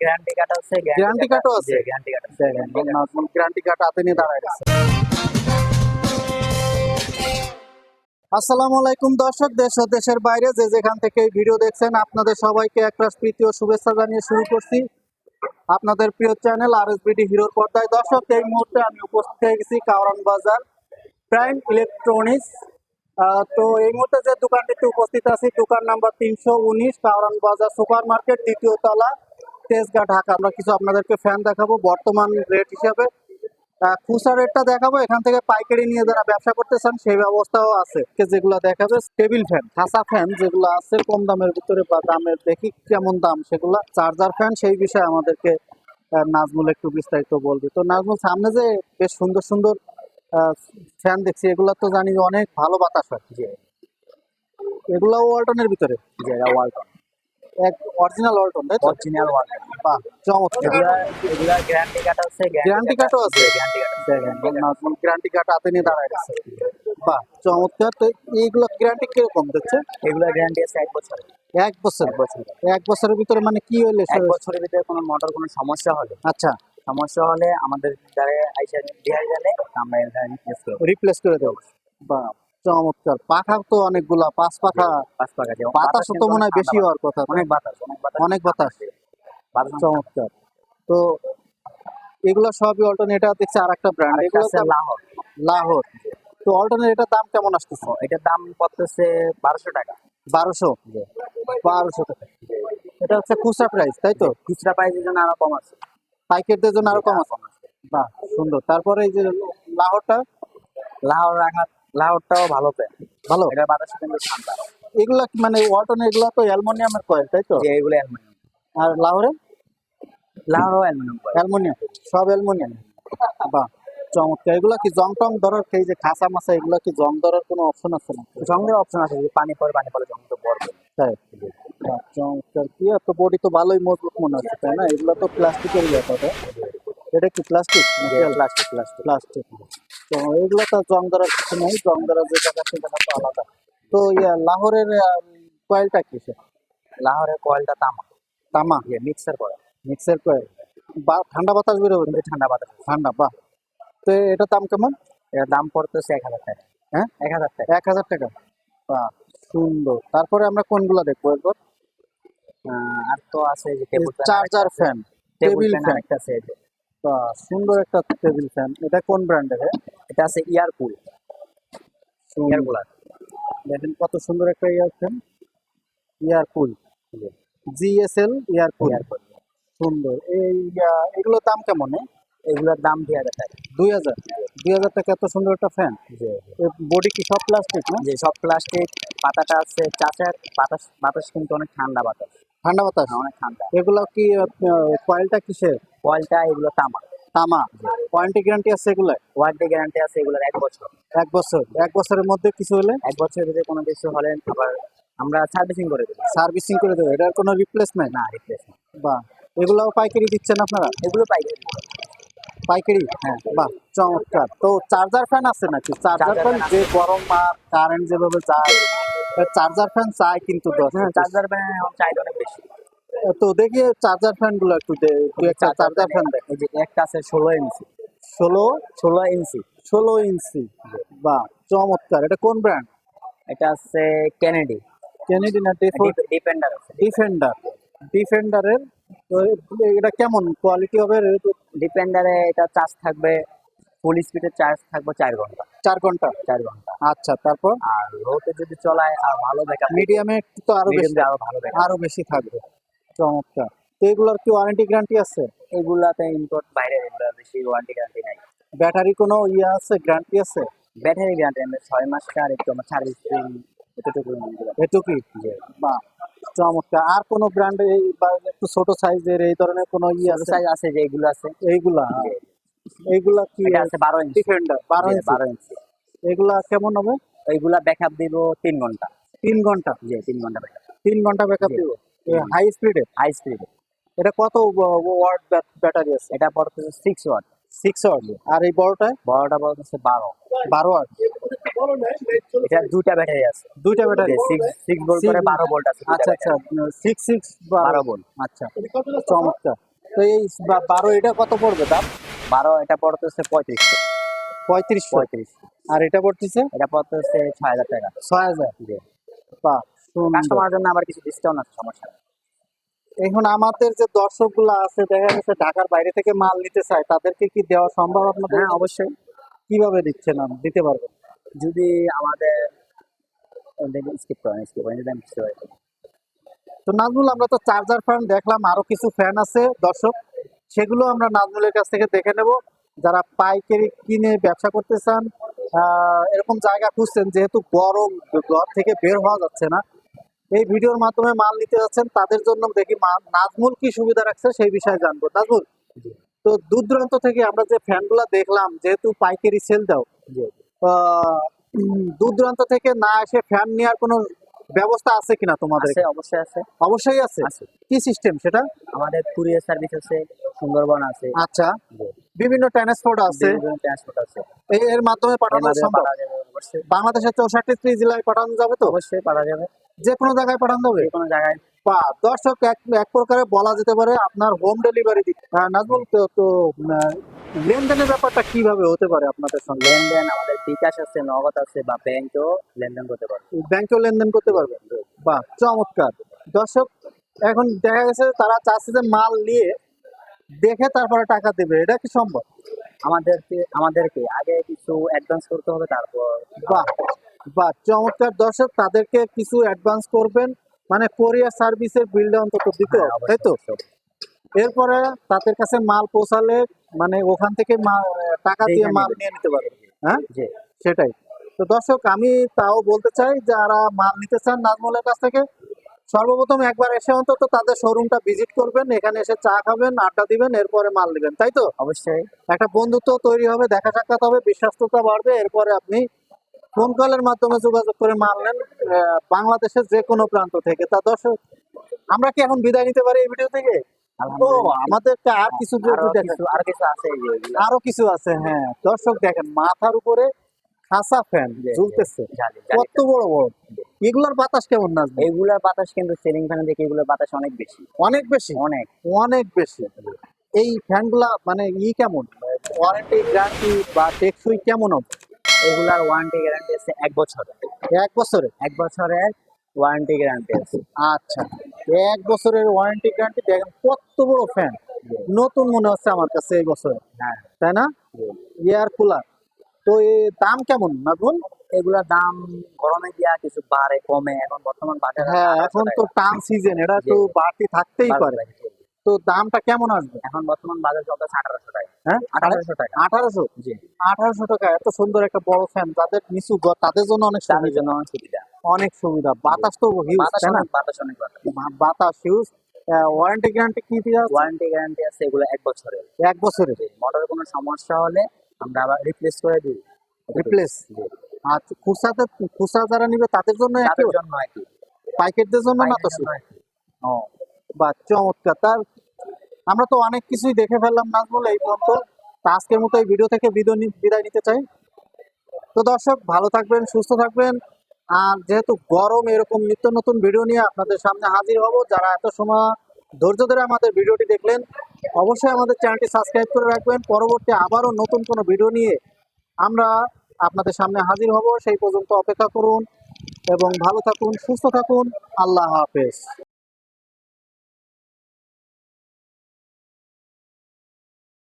Guarantee card আছে। Guarantee card আছে? Guarantee card আছে গ্যারান্টি কার্ড হাতে নিয়ে দাঁড়ায় গেছে। আসসালামু আলাইকুম দর্শক দেশ ও দেশের বাইরে যে যেখান থেকে এই ভিডিও দেখছেন আপনাদের সবাইকে একটা প্রীতি ও শুভেচ্ছা জানিয়ে শুরু করছি। আপনাদের প্রিয় চ্যানেল আর এস বিডি হিরোর পর্দায়। দর্শক এই মুহূর্তে আমি উপস্থিত হয়ে গেছি কাওরান বাজার প্রাইম ইলেকট্রনিক্স তো এই মুহূর্তে যে দোকানটিতে উপস্থিত আছি, দোকান নাম্বার তিনশো উনিশ, কাওরান বাজার সুপার মার্কেট, দ্বিতীয় তলা, তেজগাঁ, ঢাকা। আমরা কিছু আপনাদেরকে ফ্যান দেখাবো বর্তমান রেট হিসাবে। খুচরা রেটটা দেখাবো। এখান থেকে পাইকারি নিয়ে যারা ব্যবসা করতে চান সেই ব্যবস্থাও আছে। যেগুলো দেখাবে টেবিল ফ্যান খাসা ফ্যান যেগুলো আছে, কম দামের ভিতরে বা দামের দেখি কেমন দাম সেগুলো চার্জার ফ্যান সেই বিষয়ে আমাদেরকে নাজমুল একটু বিস্তারিত বলবে। তো নাজমুল, সামনে যে বেশ সুন্দর সুন্দর ফ্যান দেখছি এগুলো তো জানি অনেক ভালো বাতাস হয় জি এগুলো ওয়ালটনের ভিতরে। এটা ওয়ালটন। এক অরিজিনাল ওয়ালটন তাই তো? অরিজিনাল ওয়ালটন। বাহ চমৎকার। এগুলা এগুলা গ্যারান্টি কার্ড আছে? Guarantee card আছে? গ্যারান্টি কার্ড আছে গ্যারান্টি কার্ড হাতে নিয়ে দাঁড়ায় গেছে। বাহ চমৎকার। তো এইগুলো গ্যারান্টি কীরকম দিচ্ছে এগুলা গ্যারান্টি আছে এক বছর এক বছর? এক বছর এক বছরের ভিতরে মানে কি হইলে এক বছরের ভিতরে কোনো মোটর কোনো সমস্যা হলে। আচ্ছা। সমস্যা হলে আমাদের দ্বারা আইসা দেওয়া গেলে আমরা রিপ্লেস করব রিপ্লেস করে দেবো। বাহ চমৎকার। পাখা তো অনেকগুলা পাঁচ পাখা। পাঁচ পাকা দিয়ে বাতাস তো মনে হয় বেশি হওয়ার কথা। অনেক বাতাস অনেক বাতাস। অনেক বাতাস। বাতাস চমৎকার। তো এগুলো সবই অল্টারনেটার দেখছি আর একটা ব্র্যান্ড এগুলো লাহোর। লাহোর। তো অল্টারনেটার দাম কেমন আসতেছে? এটার দাম পড়তেছে বারোশো টাকা। বারোশো? বারোশো টাকা। এটা হচ্ছে খুচরা প্রাইস তাই তো? খুচরা প্রাইসের জন্য আরও কম আছে। পাইকারদের জন্য আরও কম আছে। বাহ সুন্দর। তারপরে এই যে লাহোরটা লাহোর রাখা লাহোরটাও ভালো পেয়ে ভালো? এটা বাতাস কিন্তু ঠান্ডা। এগুলা কি মানে ওয়াটন এগুলা তো অ্যালুমিনিয়ামের কয়েল তাই তো? এগুলো অ্যালুমিনিয়াম। আর লাহোরে? লাহোর অ্যালুমিনিয়াম অ্যালুমিনিয়াম সব অ্যালুমিনিয়াম। বাহ। চমৎকার। এগুলা কি জং টং ধরার এই যে খাসা মাছা এগুলা কি জং ধরার কোনো অপশন আছে না সঙ্গে অপশন আছে যদি পানি পড়ে পানি পড়ে জং তো পড়বে। তাই? চমৎকার। কি তো বডি তো ভালোই মজবুত মনে হচ্ছে তাই না? এগুলো তো প্লাস্টিকের ব্যাপার? এটা কি প্লাস্টিক প্লাস্টিক প্লাস্টিক প্লাস্টিক তো এগুলো তো জং ধরার কিছু নেই জং ধরার যে জায়গা সে জায়গা তো আলাদা। তো ইয়া লাহোরের কয়েলটা কিসে লাহোরের কয়েলটা তামা। তামা? যে মিক্সার করে। মিক্সার কয়েল বা ঠান্ডা বাতাস বেরোবে ঠান্ডা বাতাস। ঠান্ডা বাহ। তো এটার দাম কেমন? এর দাম পড়তেছে এক হাজার টাকা। হ্যাঁ? এক হাজার টাকা। এক হাজার টাকা? বাহ সুন্দর। তারপরে আমরা কোনগুলো দেখব এরপর আর তো আছে যে table charger fan table fan আরেকটা আছে সুন্দর একটা টেবিল ফ্যান এটা কোন ব্র্যান্ডের এটা আছে ইয়ার কুল দেখেন কত সুন্দর একটা ইয়ার ফ্যান ইয়ার কুল জিএসএল ইয়ার কুল সুন্দর। এই এগুলোর দাম কেমন এগুলোর দাম দুই হাজার টাকা দুই হাজার। দুই হাজার টাকা এত সুন্দর একটা ফ্যান বডি কি সব প্লাস্টিক না? যে সব প্লাস্টিক পাতাটা আছে চাচার বাতাস বাতাস কিন্তু অনেক ঠান্ডা বাতাস। ঠান্ডা বাতাস? হ্যাঁ, অনেক ঠান্ডা। এগুলো কি কয়েলটা কিসের? কয়েলটা এগুলো তামা। তামা? ওয়ারেন্টি গ্যারান্টি আছে এগুলো ওয়ারেন্টি গ্যারান্টি আছে এগুলোর এক বছর। এক বছর। এক বছরের মধ্যে কিছু হলে? এক বছরের ভিতরে কোনো কিছু হলে আবার আমরা সার্ভিসিং করে দেবো। সার্ভিসিং করে দেবে। এটার কোনো রিপ্লেসমেন্ট না রিপ্লেসমেন্ট বা এগুলাও পাইকারি দিচ্ছেন আপনারা? এগুলো পাইকারি। পাইকারি হ্যাঁ বাহ চমৎকার। তো চার্জার ফ্যান আছে নাকি? চার্জার ফ্যান যে গরম আর কারেন্ট যেভাবে যায় চার্জার ফ্যান চাই কিন্তু দশ চার্জার ব্যান চাহিদা অনেক বেশি। তো দেখি চার্জার ফ্যানগুলো একটু দে একটা চার্জার ফ্যান দেখ। এই যে একটা আছে ষোলো ইঞ্চি ষোলো? ষোলো ইঞ্চি ষোলো ইঞ্চি বাহ চমৎকার। এটা কোন ব্র্যান্ড এটা আছে কেনেডি কেনেডি না ডিপেন্ডার আছে। ডিফেন্ডার ডিফেন্ডারের তো এটা কেমন? কোয়ালিটি হবে? ডিপেন্ডারে এটা চার্জ থাকবে ফুল স্পিডের চার্জ থাকবে চার ঘণ্টা। চার ঘণ্টা? চার ঘণ্টা। আচ্ছা তারপর? আর লোতে যদি চলায় আর ভালো ব্যাকআপ মিডিয়ামে তো আরও বেশি আরও ভালো ব্যাকআপ আরও বেশি থাকবে। চমৎকার। তো এগুলোর কি ওয়ারেন্টি গ্যারান্টি আছে? এগুলাতে ইম্পোর্ট বাইরে এগুলো বেশি ওয়ারেন্টি গ্যারান্টি নাই। ব্যাটারি কোনো ইয়ে আছে? গ্যারান্টি আছে? ব্যাটারি গ্যারান্টি আমরা ছয় মাস আর একটু আমার সার্ভিস এতটুকু এটুকুই বা চমৎকার। আর কোনো ব্র্যান্ডে বা একটু ছোট সাইজের এই ধরনের কোনো ইয়ে আছে? সাইজ আছে যে এগুলো আছে। এইগুলা? এইগুলা কি আছে বারো ইঞ্চি ডিফেন্ডার বারো ইঞ্চি বারো ইঞ্চি এগুলা কেমন হবে? এইগুলা ব্যাকআপ দিব তিন ঘণ্টা। তিন ঘণ্টা? জি তিন ঘণ্টা ব্যাকআপ তিন ঘণ্টা ব্যাকআপ জি। দিব? হাই স্পিডে হাই স্পিড এটা কত ওয়াট ব্যাটারি আছে? এটা পড়তেছে সিক্স ওয়াট সিক্স ওয়াট আর এই বড়টায় বড়টা বলতেছে বারো। বারো ওয়াট এটা দুইটা ব্যাটারি আছে। দুইটা ব্যাটারি সিক্স সিক্স ভোল্ট করে বারো ভোল্ট আছে আচ্ছা আচ্ছা। সিক্স সিক্স বারো। ভোল্ট আচ্ছা। চমৎকার। তো এই বারো এটা কত পড়বে দাম? বারো এটা পড়তেছে পঁয়ত্রিশশো। পঁয়ত্রিশ পঁয়ত্রিশ আর এটা পড়তেছে? এটা পড়তেছে ছয় হাজার টাকা। ছয় হাজার। বাহ। কাস্টমার জন্য আবার কিছু ডিসকাউন্ট আছে সমস্যা। এখন আমাদের যে দর্শকগুলো আছে দেখা যাচ্ছে ঢাকার বাইরে থেকে মাল নিতে চায় তাদেরকে কি দেওয়া সম্ভব আপনাদের? হ্যাঁ অবশ্যই। কীভাবে দিচ্ছেন আপনি? দিতে পারবেন? যদি আমাদের স্কিপ করেন স্কিপ করেন যদি আমি বুঝতে পারি তো নাজমুল আমরা তো চার্জার ফ্যান দেখলাম আরও কিছু ফ্যান আছে দর্শক। সেগুলো আমরা নাজমুলের কাছ থেকে দেখে নেব। যারা পাইকারি কিনে ব্যবসা করতে চান আহ, এরকম জায়গা খুঁজছেন যেহেতু গরম ঘর থেকে বের হওয়া যাচ্ছে না এই ভিডিওর মাধ্যমে মাল নিতে যাচ্ছেন তাদের জন্য দেখি নাজমুল কি সুবিধা রাখছে সেই বিষয়ে জানব। নাজমুল তো দূর দূরান্ত থেকে আমরা যে ফ্যানগুলো দেখলাম যেহেতু পাইকারি সেল দাও দূর দূরান্ত থেকে না এসে ফ্যান নেওয়ার কোনো ব্যবস্থা আছে কিনা তোমাদের? অবশ্যই আছে। অবশ্যই আছে? কি সিস্টেম সেটা? আমাদের কুরিয়ার সার্ভিস আছে সুন্দরবন আছে। আচ্ছা। বিভিন্ন ট্রান্সপোর্ট আছে। ট্রান্সপোর্ট আছে। এর মাধ্যমে পাঠানো সম্ভব? বাংলাদেশের চৌষট্টি জেলায় পাঠানো যাবে তো? অবশ্যই পাঠানো যাবে। যে কোনো জায়গায় পাঠানো যাবে? কোনো জায়গায়। বা দর্শক এক এক প্রকারে বলা যেতে পারে আপনার হোম ডেলিভারি আহ, নাজমুল তো লেনদেনের ব্যাপারটা কীভাবে হতে পারে আপনাদের সঙ্গে? লেনদেন আমাদের বিকাশ আছে নগদ আছে বা ব্যাংকেও লেনদেন করতে পারবে। ব্যাংকেও লেনদেন করতে পারবে? বাহ চমৎকার। দর্শক এখন দেখা গেছে তারা চাচ্ছে যে মাল নিয়ে দেখে তারপরে টাকা দেবে। এটা কি সম্ভব? আমাদেরকে আমাদেরকে আগে কিছু অ্যাডভান্স করতে হবে তারপর বাহ বাহ চমৎকার দর্শক তাদেরকে কিছু অ্যাডভান্স করবেন মানে কোরিয়ার সার্ভিসের বিলটা অন্তত দিতে হ্যাঁ, হবে তাই তো এরপরে তাদের কাছে মাল পৌঁছালে মানে ওখান থেকে টাকা দিয়ে মাল নিয়ে নিতে পারবে হ্যাঁ? সেটাই। তো দর্শক আমি তাও বলতে চাই যারা মাল নিতে চান নাজমুলের কাছ থেকে সর্বপ্রথম একবার এসে অন্তত তাদের শোরুমটা ভিজিট করবেন এখানে এসে চা খাবেন আড্ডা দিবেন এরপরে মাল নেবেন তাই তো অবশ্যই। একটা বন্ধুত্ব তৈরি হবে দেখা সাক্ষাৎ হবে বিশ্বস্ততা বাড়বে এরপরে আপনি ফোন কলের মাধ্যমে যোগাযোগ করে মাল নেন বাংলাদেশের যে কোনো প্রান্ত থেকে। তা দর্শক আমরা কি এখন বিদায় নিতে পারি এই ভিডিও থেকে? ও আলহামদুলিল্লাহ। আর কিছু আরও কিছু আছে। আরও কিছু আছে হ্যাঁ। দর্শক দেখেন মাথার উপরে খাসা ফ্যান। ঝুলতেছে। কত বড় বড়। এগুলোর বাতাস কেমন নাচবে এইগুলোর বাতাস কিন্তু সিলিং ফ্যানের দিকে এগুলোর বাতাস অনেক বেশি। অনেক বেশি? অনেক। অনেক বেশি। এই ফ্যানগুলা মানে ই কেমন? ওয়ারেন্টি গ্যারান্টি বা টেকসই কেমন হবে? এগুলার ওয়ারেন্টি গ্যারান্টি আছে এক বছর এক বছরে এক বছরের ওয়ারেন্টি গ্যারান্টি আছে। আচ্ছা। এক বছরের ওয়ারেন্টি গ্যারান্টি দেখেন কত বড় ফ্যান নতুন মনে হচ্ছে আমার কাছে এই বছরে। হ্যাঁ। তাই না। এয়ার কুলার তো এই দাম কেমন নাজমুল এগুলার দাম গরমে গিয়া কিছু বাড়ে কমে। এখন বর্তমান বাজারে হ্যাঁ এখন তো টান সিজন এটা তো। বাড়তি থাকতেই পারে। তো দামটা কেমন আসবে? এখন বর্তমান বাজার চলতেছে আঠারোশো টাকা। হ্যাঁ? আঠারোশো টাকা। আঠারোশো? জি। আঠারোশো টাকা এত সুন্দর একটা বড় ফ্যান যাদের নিচু ঘর, তাদের জন্য অনেক তাদের জন্য অনেক সুবিধা। অনেক সুবিধা। বাতাস তো হিউজ বাতাস অনেক বাতাস অনেক বাতাস। হিউজ ওয়ারেন্টি গ্যারান্টি কি ওয়ারেন্টি গ্যারান্টি আছে এগুলো এক বছরের। এক বছরের। মোটরের কোনো সমস্যা হলে আমরা আবার রিপ্লেস করে দিই। রিপ্লেস খুচরাতে খুচরা যারা নিবে তাদের জন্য তাদের জন্য একই পাইকারদের জন্য না তো শুধু? ও। বা চমৎকার। তার, আমরা তো অনেক কিছুই দেখে ফেললাম নাজমুল এই পর্যন্ত। আজকের মতো এই ভিডিও থেকে বিদায় নিতে চাই। তো দর্শক, ভালো থাকবেন, সুস্থ থাকবেন। আর যেহেতু গরম এরকম নিত্য নতুন ভিডিও নিয়ে আপনাদের সামনে হাজির হব, যারা এত সময় ধৈর্য ধরে আমাদের ভিডিওটি দেখলেন, অবশ্যই আমাদের চ্যানেলটি সাবস্ক্রাইব করে রাখবেন। পরবর্তী আবারও নতুন কোনো ভিডিও নিয়ে আমরা আপনাদের সামনে হাজির হব। সেই পর্যন্ত অপেক্ষা করুন এবং ভালো থাকুন, সুস্থ থাকুন। আল্লাহ হাফেজ।